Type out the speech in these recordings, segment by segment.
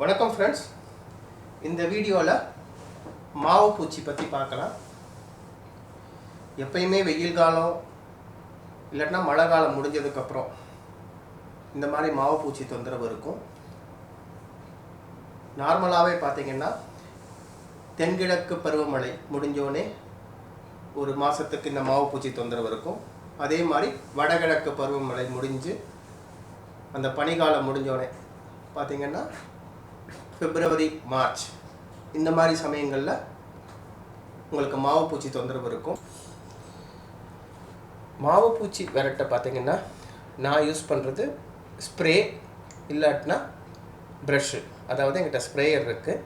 வணக்கம் ஃப்ரெண்ட்ஸ் இந்த வீடியோவில் மாவு பூச்சி பற்றி பார்க்கலாம். எப்பயுமே வெயில் காலம் இல்லாட்டினா மழை காலம் முடிஞ்சதுக்கப்புறம் இந்த மாதிரி மாவு பூச்சி தொந்தரவு இருக்கும். நார்மலாகவே பார்த்திங்கன்னா தென்கிழக்கு பருவமழை முடிஞ்சோடனே ஒரு மாதத்துக்கு இந்த மாவு பூச்சி தொந்தரவு இருக்கும். அதே மாதிரி வடகிழக்கு பருவமழை முடிஞ்சு அந்த பனிகாலம் முடிஞ்சோடனே பார்த்தீங்கன்னா பிப்ரவரி மார்ச் இந்த மாதிரி சமயங்களில் உங்களுக்கு மாவுப்பூச்சி தொந்தரவு இருக்கும். மாவுப்பூச்சி விரட்ட பார்த்தீங்கன்னா நான் யூஸ் பண்ணுறது ஸ்ப்ரே இல்லாட்டினா ப்ரஷ்ஷு அதாவது என்கிட்ட ஸ்ப்ரேயர் இருக்குது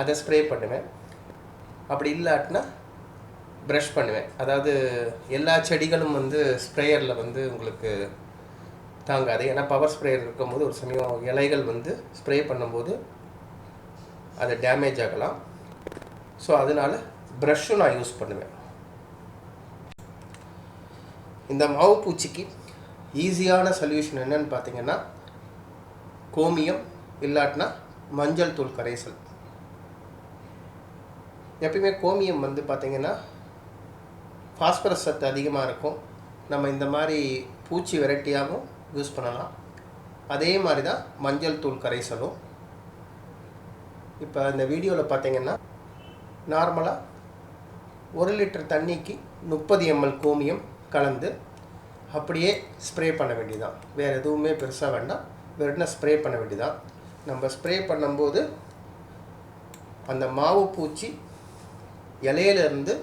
அதை ஸ்ப்ரே பண்ணுவேன். அப்படி இல்லாட்டினா ப்ரஷ் பண்ணுவேன். அதாவது எல்லா செடிகளும் வந்து ஸ்ப்ரேயரில் வந்து உங்களுக்கு தாங்காது. ஏன்னா பவர் ஸ்ப்ரேயர் இருக்கும்போது ஒரு சமயம் இலைகள் வந்து ஸ்ப்ரே பண்ணும்போது அது டேமேஜ் ஆகலாம். ஸோ அதனால் ப்ரஷ்ஷும் நான் யூஸ் பண்ணுவேன். இந்த மாவு பூச்சிக்கு ஈஸியான சொல்யூஷன் என்னன்னு பார்த்தீங்கன்னா கோமியம் இல்லாட்டினா மஞ்சள் தூள் கரைசல். எப்பயுமே கோமியம் வந்து பார்த்திங்கன்னா ஃபாஸ்பரஸ் சத்து அதிகமாக இருக்கும். நம்ம இந்த மாதிரி பூச்சி வெரைட்டியாகவும் யூஸ் பண்ணலாம். அதே மாதிரி தான் மஞ்சள் தூள் கரைசலும். இப்போ இந்த வீடியோவில் பார்த்தீங்கன்னா நார்மலாக ஒரு லிட்டர் தண்ணிக்கு முப்பது எம்எல் கோமியம் கலந்து அப்படியே ஸ்ப்ரே பண்ண வேண்டியதான் வேறு எதுவுமே பெருசாக வேண்டாம். வெறும் ஸ்ப்ரே பண்ண வேண்டியதான் நம்ம ஸ்ப்ரே பண்ணும்போது அந்த மாவு பூச்சி இலையிலேருந்து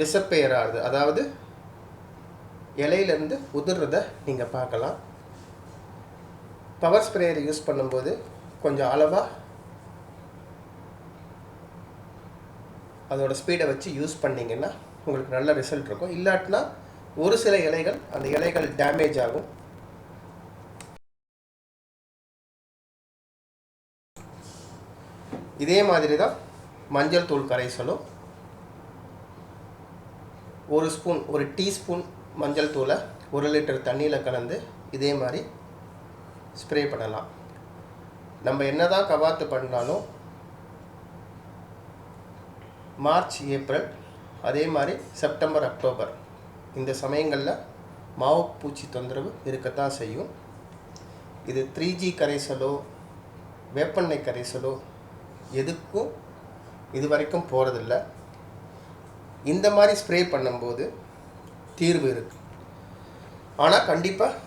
டிசப்பேர் ஆகுது. அதாவது இலையிலேருந்து உதிர்றத நீங்கள் பார்க்கலாம். பவர் ஸ்ப்ரேயர் யூஸ் பண்ணும்போது கொஞ்சம் அளவாக அதோட ஸ்பீடை வச்சு யூஸ் பண்ணிங்கன்னா உங்களுக்கு நல்ல ரிசல்ட் இருக்கும். இல்லாட்டினா ஒரு சில இலைகள் அந்த இலைகள் டேமேஜ் ஆகும். இதே மாதிரி தான் மஞ்சள் தூள் கரைசலும். ஒரு ஸ்பூன் ஒரு டீஸ்பூன் மஞ்சள் தூளை ஒரு லிட்டர் தண்ணியில் கலந்து இதே மாதிரி ஸ்ப்ரே பண்ணலாம். நம்ம என்ன தான் கவாத்து பண்ணாலும் மார்ச் ஏப்ரல் அதே மாதிரி செப்டம்பர் அக்டோபர் இந்த சமயங்களில் மாவு பூச்சி தொந்தரவு இருக்கத்தான் செய்யும். இது த்ரீ ஜி கரைசலோ வேப்பெண்ணெய் கரைசலோ எதுக்கும் இது வரைக்கும் போகிறதில்ல இந்த மாதிரி ஸ்ப்ரே பண்ணும்போது தீர்வு இருக்குது ஆனால் கண்டிப்பாக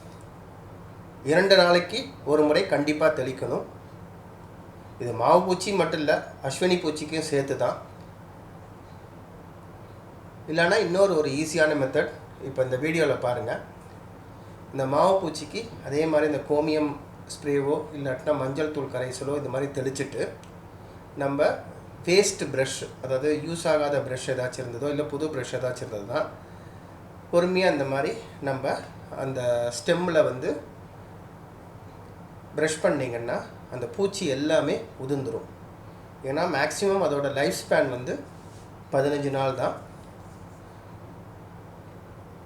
இரண்டு நாளைக்கு ஒரு முறை கண்டிப்பாக தெளிக்கணும். இது மாவு பூச்சி மட்டும் இல்லை அஸ்வினி பூச்சிக்கும் சேர்த்து தான் இல்லைன்னா இன்னொரு ஒரு ஈஸியான மெத்தட் இப்போ இந்த வீடியோவில் பாருங்கள் இந்த மாவு பூச்சிக்கு அதே மாதிரி இந்த கோமியம் ஸ்ப்ரேவோ இல்லாட்டினா மஞ்சள் தூள் கரைசலோ இந்த மாதிரி தெளிச்சுட்டு நம்ம வேஸ்ட் ப்ரஷ் அதாவது யூஸ் ஆகாத ப்ரஷ் ஏதாச்சும் இருந்ததோ இல்லை புது ப்ரஷ் ஏதாச்சும் இருந்ததுன்னா பொறுமையாக இந்த மாதிரி நம்ம அந்த ஸ்டெம்மில் வந்து ப்ரஷ் பண்ணிங்கன்னா அந்த பூச்சி எல்லாமே உதிர்ந்துடும் ஏன்னா மேக்ஸிமம் அதோட லைஃப் ஸ்பேன் வந்து பதினஞ்சு நாள் தான்.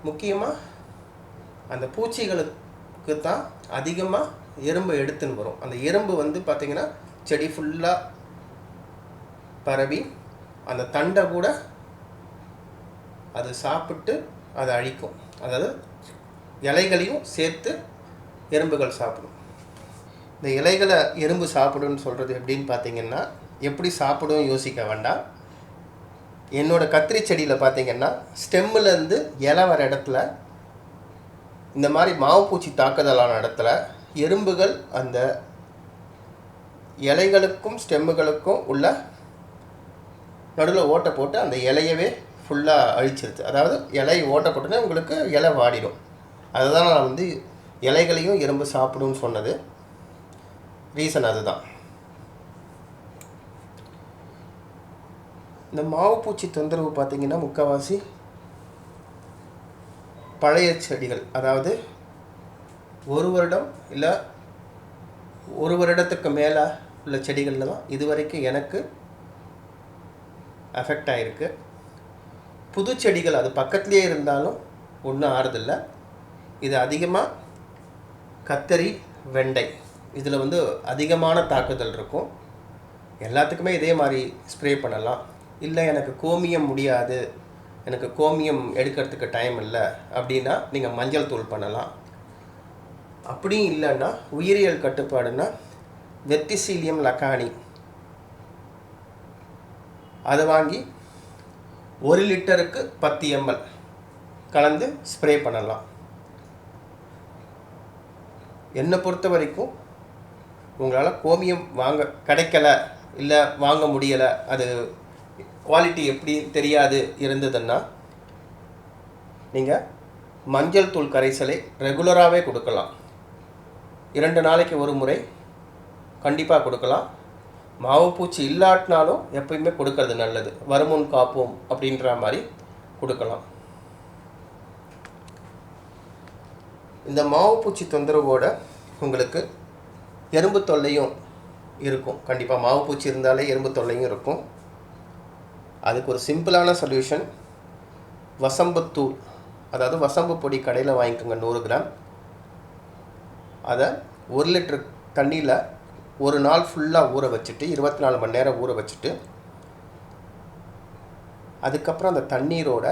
முக்கியமாக அந்த பூச்சிகளுக்கு தான் அதிகமாக எறும்பு எடுத்துன்னு வரும். அந்த எறும்பு வந்து பார்த்திங்கன்னா செடி ஃபுல்லாக பரவி அந்த தண்டை கூட அது சாப்பிட்டு அதை அழிக்கும். அதாவது இலைகளையும் சேர்த்து எறும்புகள் சாப்பிடும். இந்த இலைகளை எறும்பு சாப்பிடுன்னு சொல்கிறது எப்படின்னு பார்த்தீங்கன்னா எப்படி சாப்பிடும் யோசிக்க வேண்டாம். என்னோட கத்திரி செடியில் பார்த்தீங்கன்னா ஸ்டெம்முலேருந்து இலை வர இடத்துல இந்த மாதிரி மாவு பூச்சி தாக்குதலான இடத்துல எறும்புகள் அந்த இலைகளுக்கும் ஸ்டெம்முகளுக்கும் உள்ள நடுவில் ஓட்டை போட்டு அந்த இலையவே ஃபுல்லாக அழிச்சிருது அதாவது இலை ஓட்டை உங்களுக்கு இலை வாடிடும். அதுதான் நான் வந்து இலைகளையும் எறும்பு சாப்பிடும்னு சொன்னது. ரீசன் அதுதான். இந்த மாவு பூச்சி தொந்தரவு பார்த்தீங்கன்னா முக்கால்வாசி பழைய செடிகள். அதாவது ஒரு வருடம் இல்லை ஒரு வருடத்துக்கு மேலே உள்ள செடிகளில் தான் இது வரைக்கும் எனக்கு அஃபெக்ட் ஆகிருக்கு புது செடிகள் அது பக்கத்துலேயே இருந்தாலும் ஒன்றும் ஆறுதில்லை. இது அதிகமாக கத்தரி வெண்டை இதில் வந்து அதிகமான தாக்குதல் இருக்கும். எல்லாத்துக்குமே இதே மாதிரி ஸ்ப்ரே பண்ணலாம். இல்லை எனக்கு கோமியம் முடியாது எனக்கு கோமியம் எடுக்கிறதுக்கு டைம் இல்லை அப்படின்னா நீங்கள் மஞ்சள் தூள் பண்ணலாம். அப்படியும் இல்லைன்னா உயிரியல் கட்டுப்பாடுனா வெத்திசீலியம் லக்கானி. அதை வாங்கி ஒரு லிட்டருக்கு பத்து எம்எல். கலந்து ஸ்ப்ரே பண்ணலாம். என்னை பொறுத்த வரைக்கும் உங்களால் கோமியம் வாங்க கிடைக்கல இல்லை வாங்க முடியலை அது குவாலிட்டி எப்படி தெரியாது இருந்ததுன்னா நீங்கள் மஞ்சள் தூள் கரைசலை ரெகுலராகவே கொடுக்கலாம். இரண்டு நாளைக்கு ஒரு முறை கண்டிப்பாக கொடுக்கலாம். மாவுப்பூச்சி இல்லாட்டினாலும் எப்பயுமே கொடுக்கறது நல்லது. வருமுன் காப்போம் அப்படின்ற மாதிரி கொடுக்கலாம். இந்த மாவுப்பூச்சி தொந்தரவோட உங்களுக்கு எறும்பு தொல்லையும் இருக்கும். கண்டிப்பாக மாவுப்பூச்சி இருந்தாலே எறும்பு தொல்லையும் இருக்கும். அதுக்கு ஒரு சிம்பிளான சொல்யூஷன் வசம்புத்தூள். அதாவது வசம்பு பொடி கடையில் வாங்கிக்கோங்க நூறு கிராம். அதை ஒரு லிட்டர் தண்ணியில் ஒரு நாள் ஃபுல்லாக ஊற வச்சுட்டு இருபத்தி நாலு மணி நேரம் ஊற வச்சுட்டு அதுக்கப்புறம் அந்த தண்ணீரோட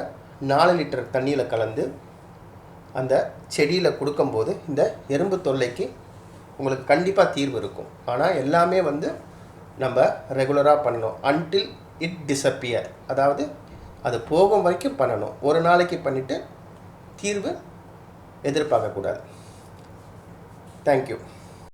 நாலு லிட்டர் தண்ணியில் கலந்து அந்த செடியில் கொடுக்கும்போது இந்த எறும்பு தொல்லைக்கு உங்களுக்கு கண்டிப்பாக தீர்வு இருக்கும். ஆனால் எல்லாமே வந்து நம்ம ரெகுலராக பண்ணணும். அன்டில் இட் டிசப்பியர் அதாவது அது போகும் வரைக்கும் பண்ணணும். ஒரு நாளைக்கு பண்ணிவிட்டு தீர்வு எதிர்பார்க்கக்கூடாது தேங்க்யூ